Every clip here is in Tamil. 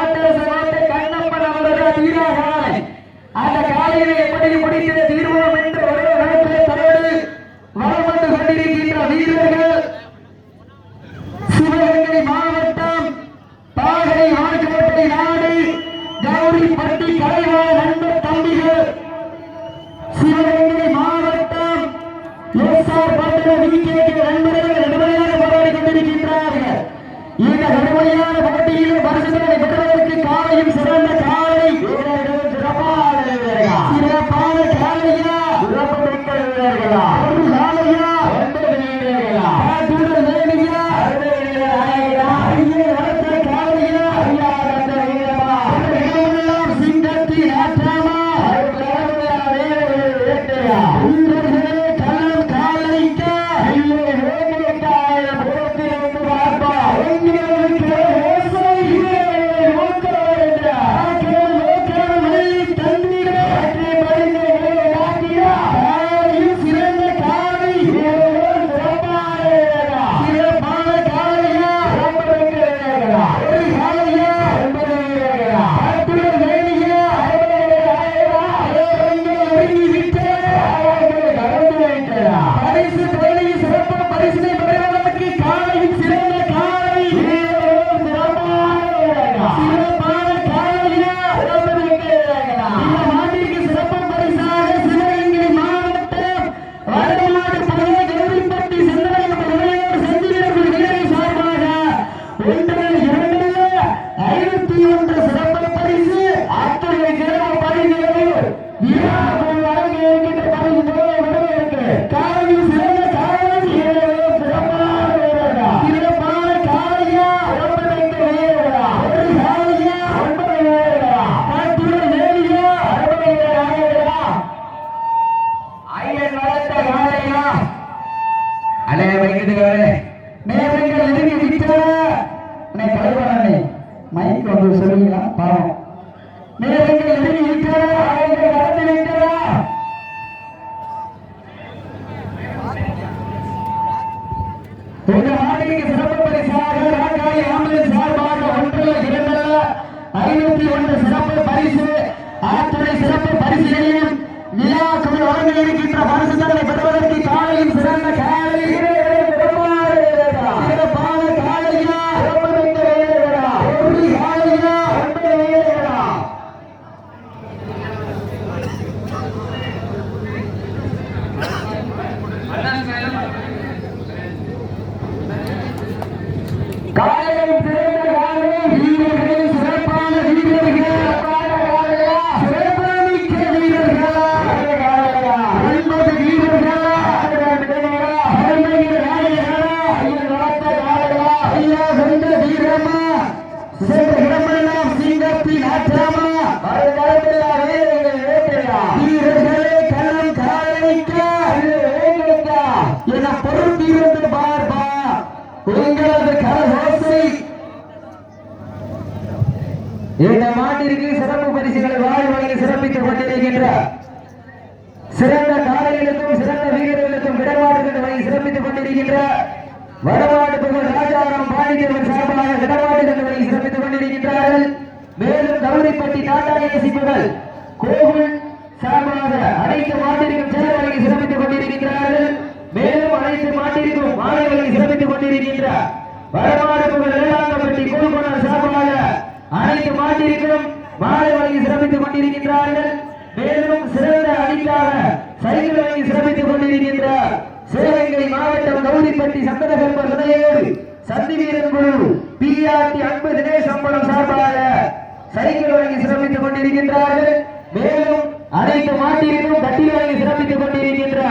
ஆட்டரச நாட்டு கண்ணப்பன் அவர்கள் வீரர்கள் அந்த எப்படி முடித்து தீர்வோம் என்று ஒரே நேரத்தை தரோடு வலம் வந்து கொண்டிருக்கின்ற வீரர்கள். சிவகங்கை மாவட்டம் பாகை ஆழ்கோட்டை நாடு கௌரிப்பட்டி கலைவாழ் நண்பர் தம்பிகள். சிவகங்கை மாவட்டம் எஸ்ஆர் பட்டண விகேகே நண்பர்கள் நடுமையாக போராடி கொண்டிருக்கின்றார்கள். இந்த கடுமையான போட்டியில் பரிசுகளை பெறுவதற்கு காலையும் சிறந்த இந்த நாளைக்கு சிறப்பு பரிசாக ராக்காய் ஆம்புலன்ஸ் சார்பாக ஒன்று இரண்டு ஐநூத்தி ஒன்று சிறப்பு பரிசு அத்துணை சிறப்பு பரிசுகளையும் விழாக்கள் வழங்க இருக்கின்ற பரிசுகளை பெறுவதற்கு காலையில் சிறந்த காலை சிறப்பான காலையா சிறப்பு மிக்க வீரர்களா ஒரு காலையா ஒன்பது வீரர்களா காலையில் சிறந்த காலை வீரர்கள் சிறப்பான வீரர்கள் சிறப்புமிக்க வீரர்களா ஒன்பது வீரர்களா அருமையில் நாயகர்களா ஐயன் வளர்த்த காலையா ஐயா சொந்த வீரமா சென்ற இடமெல்லாம் சிங்கத்தின் ஆற்றமா வருங்காலத்தில் வீரர்கள் வேட்டையா வீரர்களே களம் காலைக்க வேங்கடக்கா என பொறுத்திருந்து பார்ப்பா உங்களது கரகோசை இந்த மாட்டிற்கு சிறப்பு பரிசுகளை வாழ் வகையில் சிறப்பித்துக் கொண்டிருக்கின்ற சிறந்த காலைகளுக்கும் சிறந்த வீரர்களுக்கும் விடமாடுகின்ற வகையில் சிறப்பித்துக் கொண்டிருக்கின்ற வடமாடு புகழ் ராஜாராம் பாண்டியவன் சார்பாக விடமாடுகின்ற வகையில் சிறப்பித்துக் கொண்டிருக்கின்றார்கள். மேலும் கௌரிப்பட்டி டாடா ஏசி புகழ் கோகுல் சார்பாக அனைத்து மாட்டிற்கும் சேர வகையில் சிறப்பித்துக் கொண்டிருக்கின்றார்கள். மேலும் அனைத்து மாட்டிற்கும் மாலை வகையில் சிறப்பித்துக் கொண்டிருக்கின்ற வடமாடு புகழ் அனைத்து மாட்டிற்கும் மாலை வழங்கி சிறப்பித்துக் கொண்டிருக்கின்றார்கள். மேலும் சிறந்த அணிக்காக சைக்கிள் வழங்கி சிறப்பித்துக் கொண்டிருக்கின்ற சிவகங்கை மாவட்டம் கௌரிப்பட்டி சந்தனகர்பர் நிலையோடு சந்தி வீரன் குழு பிஆர்டி அன்பு தினேஷ் அம்பலம் சார்பாக சைக்கிள் வழங்கி சிறப்பித்துக் கொண்டிருக்கின்றார்கள். மேலும் அனைத்து மாட்டிற்கும் கட்டில் வழங்கி சிறப்பித்துக் கொண்டிருக்கின்ற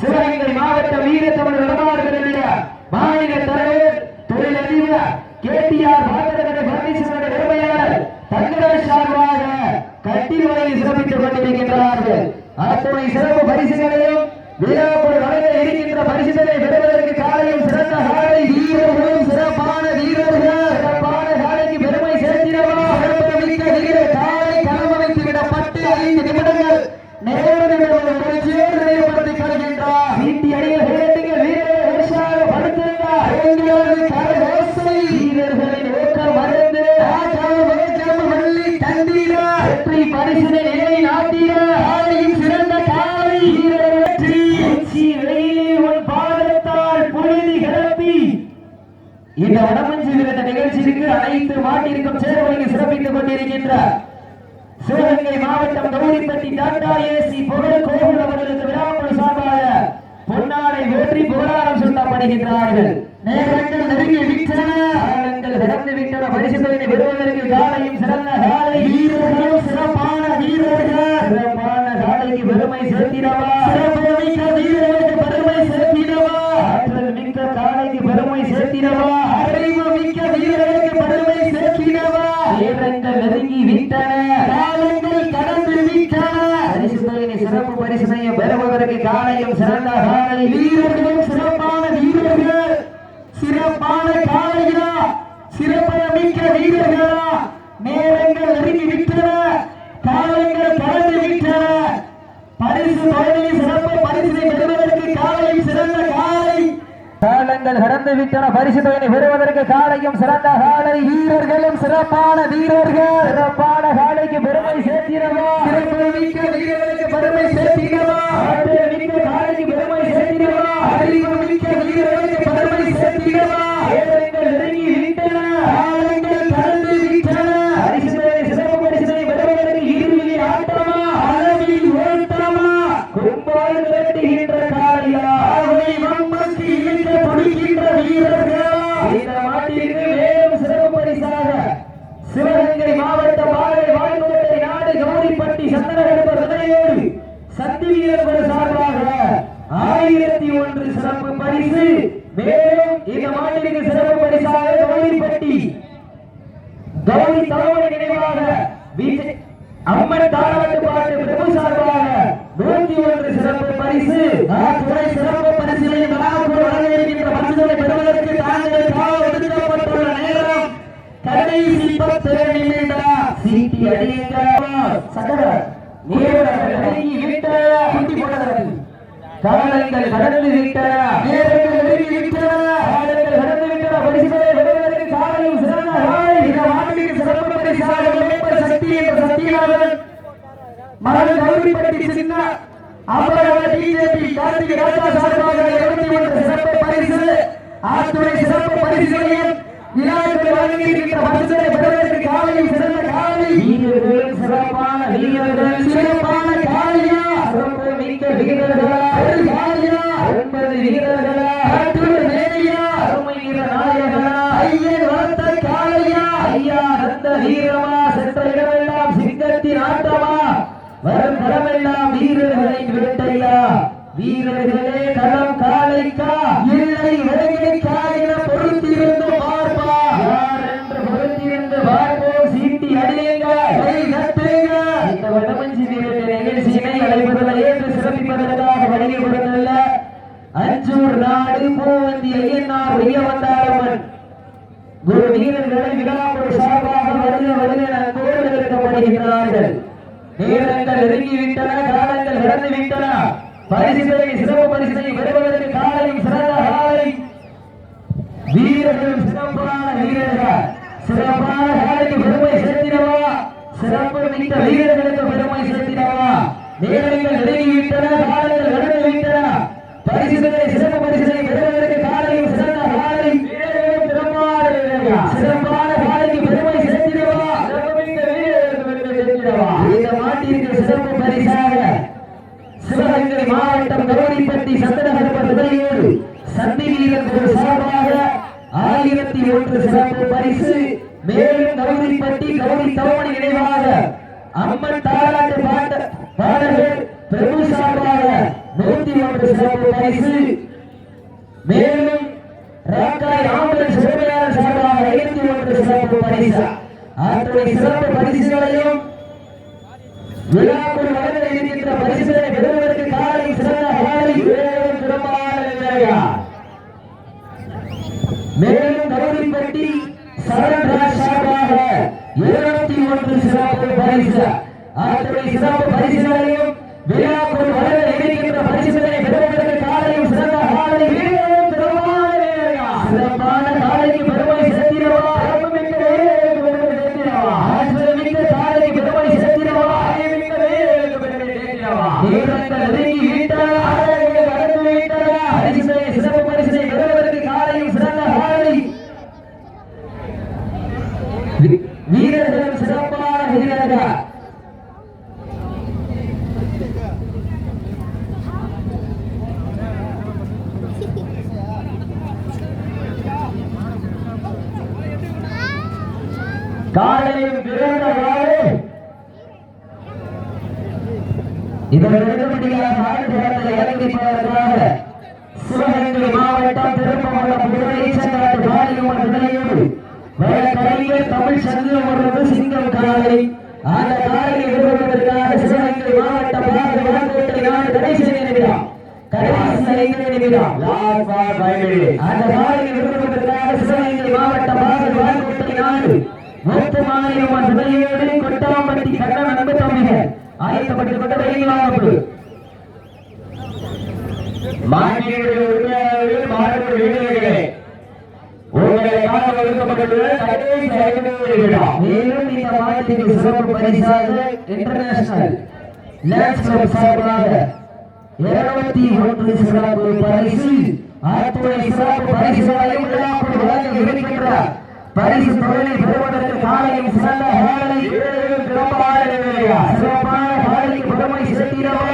சிவகங்கை மாவட்ட வீரத்தமிழ் நடமாடுகிற மாநில தலைவர் தொழிலதிபர் கேடிஆர் பாத்திரக்கடை பரமேஸ்வரன் உரிமையாளர் தங்கராஜ் சார்பாக கட்டில் வகையில் சிறப்பித்துக் கொண்டிருக்கின்றார்கள். அத்துணை சிறப்பு பரிசுகளையும் விழா அனைத்து மாட்டிற்கும் சேர்வழங்கி சிறப்பித்துக் கொண்டிருக்கின்ற சிவகங்கை மாவட்டம் கௌரிப்பட்டி டாடா ஏசி புகழ் கோவில் அவர்களுக்கு விழாக்குழு சார்பாக பொன்னாடை வெற்றி புகழாரம் சூட்டப்படுகின்றார்கள். நேரங்கள் நெருங்கி விட்டன. காலங்கள் கடந்து விட்டன. பரிசு பரிசுத்தனை பெறுவதற்கு காலையும் சிறந்த காலை. வீரர்களும் சிறப்பான வீரர்கள். சிறப்பான காலைக்கு பெருமை சேர்த்திடவா? சிறப்புமிக்க வீரர்களுக்கு பெருமை சேர்த்திடவா? ஆற்றல் மிக்க காலைக்கு பெருமை சேர்த்திடவா? சிறப்பு பெறுவதற்கு காலையும் சிறந்த காலை. வீரர்களும் சிறப்பான வீரர்கள். சிறப்பான காலைகளா. சிறப்பான மிக்க வீரர்களா. நேரங்கள் நெருங்கி விட்டன காலங்கள் கடந்து விட்டன பரிசு தொழிலை சிறப்பு பரிசினை பெறுவதற்கு காலையும் சிறந்த காலை காலங்கள் கடந்து விட்டன. பரிசு தொகையை பெறுவதற்கு காலையும் சிறந்த காலை. வீரர்களும் சிறப்பான வீரர்கள். சிறப்பான காலைக்கு பெருமை சேர்த்திடவா? சிறப்பு மிக்க பெருமை சேர்த்திடவா? காலைக்கு பெருமை சேர்த்திடவா அறிவு மிக்க வீரர்களுக்கு பெருமை சேர்த்திடவா நேரங்கள் நெருங்கி விட்டன காலங்கள் கடந்து விட்டன பரிசு தொகை சிறப்பு பரிசினை பெறுவதற்கு இறுதி ஆட்டமா அளவில் ஓட்டமா கும்பால் விரட்டுகின்ற காளியா அவை வம்பத்தி இழுக்க துடிக்கின்ற வீரர்களா இந்த மாட்டிற்கு மேலும் சிறப்பு பரிசாக சிவகங்கை மாவட்டம் வாழை வாழ்ந்தோட்டை நாடு கௌரிப்பட்டி சந்தனகரப்ப விதையோடு சக்தி வீரர்கள் சார்பாக ஆயிரத்தி ஒன்று சிறப்பு பரிசு மேலும் இந்த மாட்டிற்கு சிறப்பு பரிசாக கௌரிப்பட்டி கௌரி தலைவனை நினைவாக விஜய் அம்மன் தாராட்டு பாட்டு பிரபு சார்பாக நூற்றி ஒன்று சிறப்பு பரிசு துணை சிறப்பு பரிசினை விழாக்குழு வழங்கியிருக்கின்ற பரிசுகளை பெறுவதற்கு தாங்கள் கால ஒதுக்கப்பட்டுள்ள நேரம் கடைசி பத்து நிமிடம் சீட்டி அடியுங்க சகல நேரங்கள் நெருங்கி விட்டன குட்டி காலங்கள் கடந்து விட்டன நேரங்கள் நெருங்கி விட்டன காலங்கள் கடந்து விட்டன பரிசுகளை பெறுவதற்கு காலையும் சிறந்த காலை இந்த சிறப்பு பரிசாக சக்தி என்ற சக்தியாளர் மரண கௌரிப்பட்டி சின்ன அமரவ டிஜேபி கார்த்திக் ராஜா சார்பாக இருபத்தி ஒன்று சிறப்பு பரிசு ஆத்துறை சிறப்பு பரிசுகளையும் விழாக்கள் வழங்கியிருக்கின்ற பரிசுகளை பெறுவதற்கு காலையும் சிறந்த காலை. வீரர்கள் சிறப்பான வீரர்கள் சிறப்பான காலையா? சிறப்பு மிக்க வீரர்களா? காலையா? ஒன்பது வீரர்களா? ஆற்றுவர் வேலையா அருமை வீர நாயகனா? ஐயன் வளர்த்த காலையா? ஐயா ரத்த வீரமா? சென்ற இடமெல்லாம் சிங்கத்தின் ஆட்டமா? வரும் களமெல்லாம் வீரர்களின் வீரர்களை விழாக்குழு சார்பாக வருக வருக என அன்போடு நேரங்கள் நெருங்கி காலங்கள் கடந்து விட்டன பரிசுகளை சிறப்பு பெறுவதற்கு காலையும் சிறந்த காலை. வீரர்கள் சிறப்பான வீரர்கள். சிறப்பான காலைக்கு பெருமை சேர்த்திடவா? சிறப்பு மிக்க வீரர்களுக்கு பெருமை சேர்த்திடவா? நேரங்கள் விட்டன காலங்கள் கடந்து விட்டன பரிசுகளை சிறப்பு பரிசுகளை பெறுவதற்கு காலையும் சிறந்த காலை வீரர்களும் சிறப்பான வீரர்கள் சிறப்பான காலைக்கு பெருமை சேர்த்திடவா சிறப்புமிக்க வீரர்களுக்கு பெருமை சேர்த்திடவா இந்த மாட்டிற்கு சிறப்பு பரிசாக சிவகங்கை மாவட்டம் கௌரிப்பட்டி சந்தனகரப்ப விதையோடு வீரர்கள் சார்பாக ஆயிரத்தி ஒன்று சிறப்பு பரிசு. மேலும் கௌரிப்பட்டி கௌரி தவணை நினைவாக அம்மன் தாராட்டு பாட்ட பாடல்கள் பிரபு சார்பாக நூத்தி ஒன்று சிறப்பு பரிசு. மேலும் ராக்காய் ஆம்புலன்ஸ் உரிமையாளர் சார்பாக ஐநூத்தி ஒன்று சிறப்பு பரிசு. அத்துடைய சிறப்பு பரிசுகளையும் விழாக்குள் வழங்க இருக்கின்ற பரிசுகளை பெறுவதற்கு காலை சிறந்த காலை வேலும் சிறப்பான நிலையா. மேலும் கௌரிப்பட்டி சரண்ராஜ் சார்பாக இருபத்தி ஒன்று சிறப்பு பரிசு அத்துறை சிறப்பு பரிசுகளையும் விழாக்குள் வழங்க இருக்கின்ற பரிசுகளை பெறுவதற்கு காலையும் சிறந்த காலை வேலும் சிறப்பான நிலையா. சிறப்பான காலைக்கு பெருமை சேர்த்திடவா சிறப்புமிக்க வீரர்களுக்கு பெருமை சேர்த்திடவா ஆற்றல்மிக்க காலைக்கு பெருமை சேர்த்திடவா அறிவுமிக்க வீரர்களுக்கு பெருமை சேர்த்திடவா வீரர்கள் நெருங்கி விட்டன ஆடல்கள் கடந்து விட்டன பரிசுகளை சிறப்பு பரிசுகளை பெறுவதற்கு காலையும் சிறந்த காலை காலையில் காலை சிவகங்கை மாவட்டம் திருப்பமல்லம் புதுவை செங்காட்டு பாலியம்மன் விதையோடு வழக்கறிஞர் தமிழ் சங்கம் வருவது சிங்கம் காலை அந்த காலையை விரும்புவதற்காக சிவகங்கை மாவட்டம் நாடு கடைசி நிமிடம் கடைசி ஐந்து லாஸ்ட் அந்த சிவகங்கை மாவட்டம் மூத்த மாநிலம் விதையோடு கொட்டாம்பட்டி கட்டண நம்ப தம்பிகள் ஆயத்தப்பட்டுக் கொண்டு வெளியில் வாங்கப்படும் மாநில உரிமையாளர்கள் மாநில வீரர்களே உங்களை காண ஒதுக்கப்பட்டுள்ள கடைசி ஐந்து நிமிடம் மேலும் இந்த மாநிலத்திற்கு சிறப்பு பரிசாக இன்டர்நேஷனல் கிளப் சார்பாக இருநூத்தி ஒன்று சிறப்பு பரிசு சிறப்பு பரிசு தொழிலை பெறுவதற்கு காலையும் சிறந்த வேலை வீரர்கள் சிறப்பான காலைக்கு பெருமை சேர்த்திடவா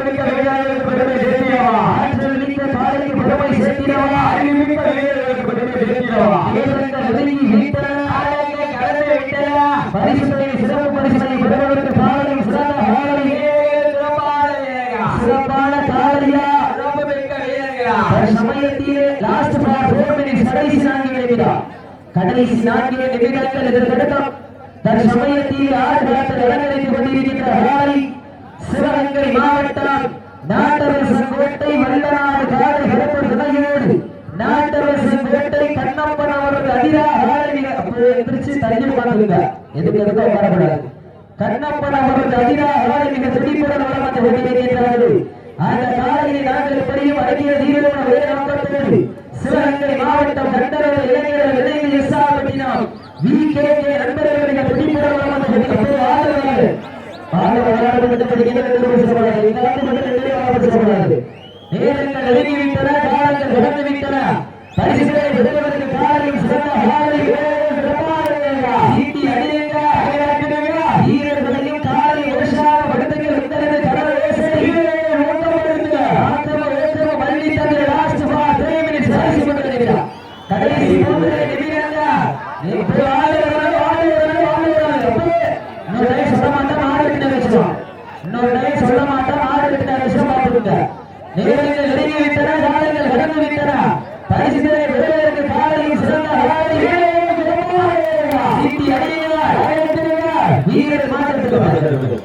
மிக்க வீரர்களுக்கு பெருமை சேர்த்திடவா? ஆற்றல் மிக்க காலைக்கு பெருமை சேர்த்திடவா அறிவுமிக்க வீரர்களுக்கு பெருமை சேர்த்திடவா? வீரர்கள் நெருங்கி விட்டன ஆலயத்தை கடந்து விட்டதா? பரிசுகளை சிறப்பு பரிசுகளை பெறுவதற்கு காலையும் சிறந்த வேலை சிறப்பான காலையா? சிறப்பு லாஸ்ட் பார் ஃபோர் மினிட்ஸ் கடைசி நான்கு நிமிடம் கடைசி நான்கு நிமிடங்கள் இதற்கடுத்தம் தற்சமயத்தில் ஆடுகளத்தில் இடநிலைத்துக் கொண்டிருக்கின்ற சிவகங்கை மாவட்டம் நாட்டரசன் கோட்டை வல்லநாடு காலை சிறப்பு நாட்டரசன் கோட்டை கண்ணப்பன் தள்ளி எதுக்கு எதுக்கோ வரக்கூடாது. கண்ணப்பன் அவரது அதிரா ஹாரி மிக துடிப்புடன் வளம் கொண்டிருக்கின்றார்கள். அந்த காலையை நாங்கள் எப்படியும் அடங்கிய தீவிரமான ஒரே நோக்கத்தோடு சிவகங்கை மாவட்டம் கண்டரவு இளைஞர்கள் இணைந்து எஸ்ஆர்பட்டினம் வி கே கே நண்பர்களுடைய துடிப்புடன் வளம் வந்து என்று பேசக்கூடாது இந்த ஆண்டு மட்டும் நிலையாக பேசக்கூடாது நேரங்கள் கடைசி நெருங்கி விட்டன காலங்கள் கடந்து விட்டன பரிசுகளை விடுவதற்கு காலையும் சிறந்த காலை சீட்டி அடியுங்க வீரர் மாற்றத்துக்கு